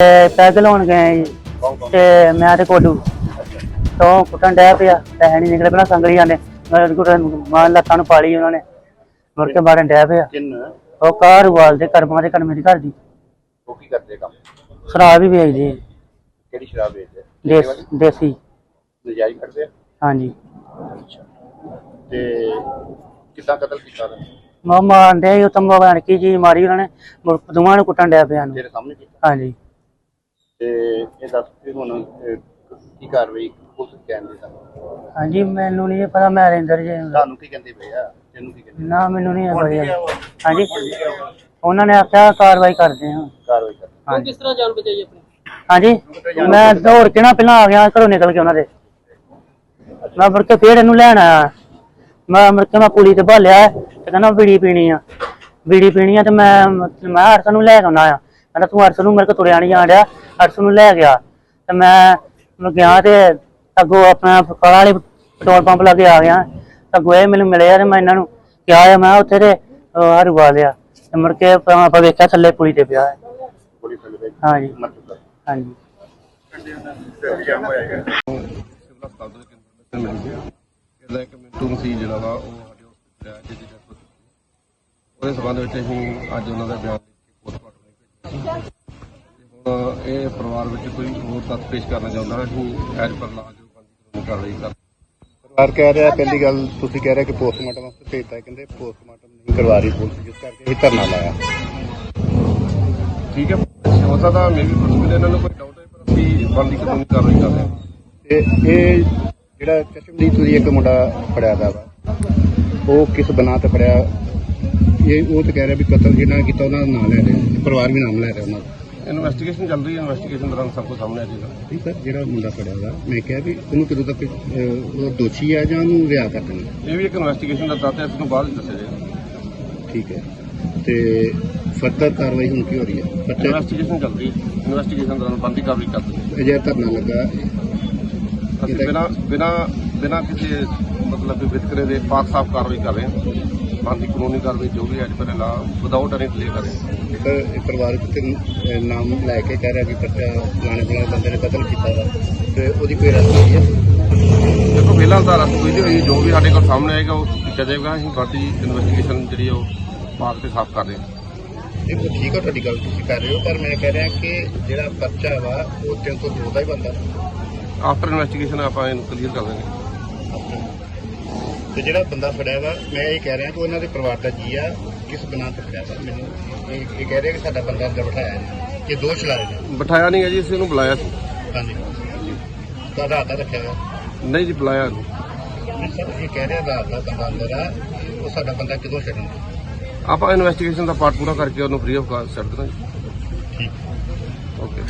ਤੇ ਪੈਗ ਲਾਉਣ ਗਏ ਜੀ ਤੇ ਮੈਂ ਤੇ ਕੋਡੂ ਤੋਂ ਕੁੱਟਣ ਡਿਆ ਪਿਆ ਪੈਸੇ ਨਹੀਂ ਨਿਕਲੇ ਪਹਿਲਾਂ ਸੰਗਲੀਆਂ ਨੇ ਮੈਂ ਕੁੱਟਣ ਮਾਰ ਲੱਤਾਂ ਨੂੰ ਪਾਲੀ ਉਹਨਾਂ ਨੇ ਮੁੜ ਕੇ ਮਾਰਨ ਡਿਆ ਪਿਆ। ਕਿੰਨ? ਉਹ ਕਾਰ ਵਾਲ ਦੇ ਕਰਮਾਂ ਦੇ ਕਰਮੇ ਦੀ ਘਰ ਦੀ। ਉਹ ਕੀ ਕਰਦੇ ਕੰਮ? ਸ਼ਰਾਬ ਵੀ ਵੇਚਦੇ ਕਿਹੜੀ ਸ਼ਰਾਬ ਵੇਚਦੇ ਦੇਸ ਦੇਸੀ ਨਜਾਇਜ਼ ਕਰਦੇ ਆ? ਹਾਂਜੀ। ਤੇ ਕਿੱਦਾਂ ਕਤਲ ਕੀਤਾ ਉਹਨੇ? ਮਾ ਮਾਰਨ ਡਿਆ ਉਹ ਤੰਬਾ ਬਣ ਕੀ ਚੀਜ਼ ਮਾਰੀ ਉਹਨਾਂ ਨੇ ਮੁੜ ਦੋਵਾਂ ਨੂੰ ਕੁੱਟਣ ਡਿਆ ਪਿਆ ਨੂੰ ਤੇਰੇ ਸਾਹਮਣੇ ਕੀਤਾ? ਹਾਂਜੀ। ਤੇ ਇਹ ਦੱਸ ਕਿ ਹੁਣ ਅਹ, ਕੀ ਕਾਰਵਾਈ ਪੁਲਿਸ ਕਹਿੰਦੀ ਸਾਨੂੰ ਹਾਂਜੀ ਮੈਨੂੰ ਨਹੀਂ ਪਤਾ ਮੈਂ ਰਿੰਦਰ ਜੀ ਤੁਹਾਨੂੰ ਕੀ ਕਹਿੰਦੇ ਪਏ ਆ? ਤੈਨੂੰ ਕੀ ਕਹਿੰਦੇ ਨਾ ਮੈਨੂੰ ਨਹੀਂ ਪਤਾ ਹਾਂਜੀ। ਉਹਨਾਂ ਨੇ ਆਖਿਆ ਕਾਰਵਾਈ ਕਰਦੇ ਹਾਂ। ਕਾਰਵਾਈ ਕਰ ਹਾਂਜੀ। ਕਿਸ ਤਰ੍ਹਾਂ ਜਾਨ ਬਚਾਈ ਆਪਣੀ? ਹਾਂਜੀ। ਮੈਂ ਦੌੜ ਕੇ ਨਾ ਪਹਿਲਾਂ ਆ ਗਿਆ ਘਰੋਂ ਨਿਕਲ ਕੇ ਉਹਨਾਂ ਦੇ। ਮੈਂ ਮੁੜ ਕੇ ਫੇਰ ਇਹਨੂੰ ਲੈਣ ਆਇਆ। ਮੈਂ ਮੁੜ ਕੇ ਮੈਂ ਪੁਲੀ ਤੇ ਭਾਲਿਆ ਤੇ ਕਹਿੰਦਾ ਬੀੜੀ ਪੀਣੀ ਆ। ਬੀੜੀ ਪੀਣੀ ਆ ਤੇ ਮੈਂ ਮੈਂ ਅਰਸ ਨੂੰ ਲੈ ਕੇ ਆਉਣਾ ਆ। ਕਹਿੰਦਾ ਤੂੰ ਅਰਸ ਨੂੰ ਮੇਰੇ ਕੋਲ ਤੁਰਿਆ ਨਹੀਂ ਜਾਣ ਡਿਆ ਅਰਸ ਨੂੰ ਲੈ ਗਿਆ। ਤੇ ਮੈਂ ਮੈਂ ਗਿਆ ਤੇ ਅੱਗੋਂ ਆਪਣਾ ਫਕਾਲਾ ਵਾਲੇ ਪੈਟਰੋਲ ਪੰਪ ਲਾਗੇ ਆ ਗਿਆ। ਅੱਗੋਂ ਇਹ ਮੈਨੂੰ ਮਿਲੇ ਆ ਤੇ ਮੈਂ ਇਹਨਾਂ ਨੂੰ ਕਿਹਾ ਆ ਮੈਂ ਉੱਥੇ ਤੇ ਹਰਵਾ ਲਿਆ। ਤੇ ਮੁੜ ਕੇ ਆਪਾਂ ਆਪਾਂ ਵੇਖਿਆ ਥੱਲੇ ਪੁਲੀ ਤੇ ਪਿਆ। ਹੈ ਹਾਂਜੀ ਹਾਂਜੀ ਕੀ ਇਹਦਾ ਇੱਕ ਮਿੰਟੂ ਮਸੀਹ ਜਿਹੜਾ ਵਾ ਉਹ ਸਾਡੇ ਹਸਪਤਾਲ ਹੈ ਜਿਹਦੀ ਡੈਥ ਹੋ ਚੁੱਕੀ ਹੈ। ਉਹਦੇ ਸੰਬੰਧ ਵਿੱਚ ਅਸੀਂ ਅੱਜ ਉਹਨਾਂ ਦਾ ਬਿਆਨ ਲਿਖ ਕੇ ਪੋਸਟਮਾਰਟਮ ਲਈ ਭੇਜਿਆ ਤੇ ਹੁਣ ਇਹ ਪਰਿਵਾਰ ਵਿੱਚ ਕੋਈ ਹੋਰ ਤੱਥ ਪੇਸ਼ ਕਰਨਾ ਚਾਹੁੰਦਾ ਅਸੀਂ ਐਜ ਪਰ ਲਾ ਜੋ ਕਾਨੂੰਨੀ ਕਾਰਵਾਈ ਕਰ ਪਰਿਵਾਰ ਕਹਿ ਰਿਹਾ ਪਹਿਲੀ ਗੱਲ ਤੁਸੀਂ ਕਹਿ ਰਹੇ ਕਿ ਪੋਸਟਮਾਰਟਮ ਵਾਸਤੇ ਭੇਜਤਾ ਕਹਿੰਦੇ ਪੋਸਟਮਾਰਟਮ ਨਹੀਂ ਕਰਵਾ ਰਹੀ ਪੁਲਿਸ ਜਿਸ ਕਰਕੇ ਇਹ ਧਰਨਾ ਲਾਇਆ। ਠੀਕ ਹੈ ਹੋ ਸਕਦਾ ਮੇਬੀ ਪੁਲਿਸ ਇਹਨਾਂ ਨੂੰ ਕੋਈ ਡਾਊਟ ਹੈ ਪਰ ਅਸੀਂ ਕਾਨੂੰਨੀ ਕਾਰਵਾਈ ਕਰ ਰਹੇ ਹਾਂ। ਤੇ ਇਹ ਜਿਹੜਾ ਚਸ਼ਮਦੀਦ ਤੁਸੀਂ ਇੱਕ ਮੁੰਡਾ ਫੜਿਆ ਦਾ ਵਾ ਉਹ ਕਿਸ ਬਣਾ ਤੇ ਫੜਿਆ? ਇਹ ਉਹ ਤਾਂ ਕਹਿ ਰਿਹਾ ਵੀ ਕਤਲ ਜਿਹਨਾਂ ਕੀਤਾ ਉਹਨਾਂ ਦਾ ਨਾਮ ਲੈ ਰਿਹਾ ਪਰਿਵਾਰ ਵੀ ਨਾਮ ਲੈ ਰਿਹਾ ਉਹਨਾਂ ਦਾ। ਇਨਵੈਸਟੀਗੇਸ਼ਨ ਚੱਲ ਰਹੀ ਹੈ ਇਨਵੈਸਟੀਗੇਸ਼ਨ ਦੌਰਾਨ ਸਭ ਕੁਝ ਸਾਹਮਣੇ ਆ ਜਾਏਗਾ। ਠੀਕ ਹੈ ਜਿਹੜਾ ਮੁੰਡਾ ਫੜਿਆ ਵਾ ਮੈਂ ਕਿਹਾ ਵੀ ਉਹਨੂੰ ਕਦੋਂ ਤੱਕ ਅਹ, ਉਹ ਦੋਸ਼ੀ ਆ ਜਾਂ ਉਹਨੂੰ ਰਿਆ ਕਰ ਦੇਣਾ? ਇਹ ਵੀ ਇੱਕ ਇਨਵੈਸਟੀਗੇਸ਼ਨ ਦਾ ਤੱਤ ਹੈ ਇਸ ਨੂੰ ਬਾਅਦ ਵਿੱਚ ਦੱਸਿਆ ਜਾਏਗਾ। ਠੀਕ ਹੈ ਤੇ ਫਰਦਰ ਕਾਰਵਾਈ ਹੁਣ ਕੀ ਹੋ ਰਹੀ ਹੈ? ਬੱਚਾ ਇਨਵੈਸਟੀਗੇਸ਼ਨ ਚੱਲ ਰਹੀ ਹੈ ਇਨਵੈਸਟੀਗੇਸ਼ਨ ਦੌਰਾਨ ਬੰਦੀ ਕਾਰਵਾਈ ਕਰ ਦਿੱਤੀ ਅਜੇ ਧਰਨਾ ਲੱਗਾ ਅਸੀਂ ਬਿਨਾ ਬਿਨਾ ਬਿਨਾ ਕਿਸੇ ਮਤਲਬ ਕਿ ਵਿਤਕਰੇ ਦੇ ਪਾਕ ਸਾਫ਼ ਕਾਰਵਾਈ ਕਰ ਰਹੇ ਹਾਂ। ਬੰਦੀ ਕਾਨੂੰਨੀ ਕਾਰਵਾਈ ਜੋ ਵੀ ਅੱਜ ਪਰ ਲਾ ਵਿਦਆਊਟ ਐਨੀ ਡਿਲੇ ਕਰ ਪਰ ਇਹ ਪਰਿਵਾਰ ਤੇ ਨਾਮ ਲੈ ਕੇ ਕਹਿ ਰਿਹਾ ਕਿ ਫਲਾਣੇ ਫਲਾਣੇ ਬੰਦੇ ਨੇ ਕਤਲ ਕੀਤਾ ਵਾ। ਤੇ ਉਹਦੀ ਕੋਈ ਰਸਮ ਹੋਈ ਹੈ। ਦੇਖੋ ਪਹਿਲਾਂ ਤਾਂ ਕੋਈ ਨਹੀਂ ਹੋਈ। ਜੋ ਵੀ ਸਾਡੇ ਕੋਲ ਸਾਹਮਣੇ ਆਏਗਾ ਉਹ ਕੀਤਾ ਜਾਏਗਾ। ਅਸੀਂ ਬਾਕੀ ਇਨਵੈਸਟੀਗੇਸ਼ਨ ਜਿਹੜੀ ਉਹ ਪਾਕ ਤੇ ਸਾਫ਼ ਕਰ ਰਹੇ ਹਾਂ। ਇਹ ਠੀਕ ਹੈ ਤੁਹਾਡੀ ਗੱਲ ਤੁਸੀਂ ਕਰ ਰਹੇ ਹੋ ਪਰ ਮੈਂ ਕਹਿ ਰਿਹਾ ਕਿ ਜਿਹੜਾ ਬੱਚਾ ਵਾ ਉਹ 302 ਦਾ ਹੀ ਬੰਦਾ। ਆਫਟਰ ਇਨਵੈਸਟੀਗੇਸ਼ਨ ਆਪਾਂ ਇਹਨੂੰ ਕਲੀਅਰ ਕਰ ਦਾਂਗੇ ਤੇ ਜਿਹੜਾ ਬੰਦਾ ਫੜਿਆ ਵਾ ਮੈਂ ਇਹ ਕਹਿ ਰਿਹਾ ਕਿ ਉਹਨਾਂ ਦੇ ਪਰਿਵਾਰ ਦਾ ਜੀ ਆ ਕਿਸ ਬਣਾ ਤੇ ਫੜਿਆ ਵਾ? ਮੈਨੂੰ ਇਹ ਇਹ ਕਹਿ ਰਿਹਾ ਕਿ ਸਾਡਾ ਬੰਦਾ ਅੰਦਰ ਬਿਠਾਇਆ ਇਹ ਦੋਸ਼ ਲਾ ਰਹੇ ਨੇ ਬਿਠਾਇਆ ਨਹੀਂ ਹੈ ਜੀ ਅਸੀਂ ਇਹਨੂੰ ਬੁਲਾਇਆ ਸੀ। ਹਾਂਜੀ। ਤਾਂ ਆਧਾਰ ਤਾਂ ਰੱਖਿਆ ਹੋਇਆ? ਨਹੀਂ ਜੀ ਬੁਲਾਇਆ ਨਹੀਂ। ਨਹੀਂ ਸਰ ਇਹ ਕਹਿ ਰਿਹਾ ਆਧਾਰ ਦਾ ਬੰਦਾ ਅੰਦਰ ਆ ਉਹ ਸਾਡਾ ਬੰਦਾ ਕਿਦੋਂ ਛੱਡਣਾ? ਆਪਾਂ ਇਨਵੈਸਟੀਗੇਸ਼ਨ ਦਾ ਪਾਰਟ ਪੂਰਾ ਕਰਕੇ ਉਹਨੂੰ ਫ੍ਰੀ ਆਫ ਕਾਸਟ ਛੱਡ ਦੇਣਾ ਜੀ। ਠੀਕ। ਓਕੇ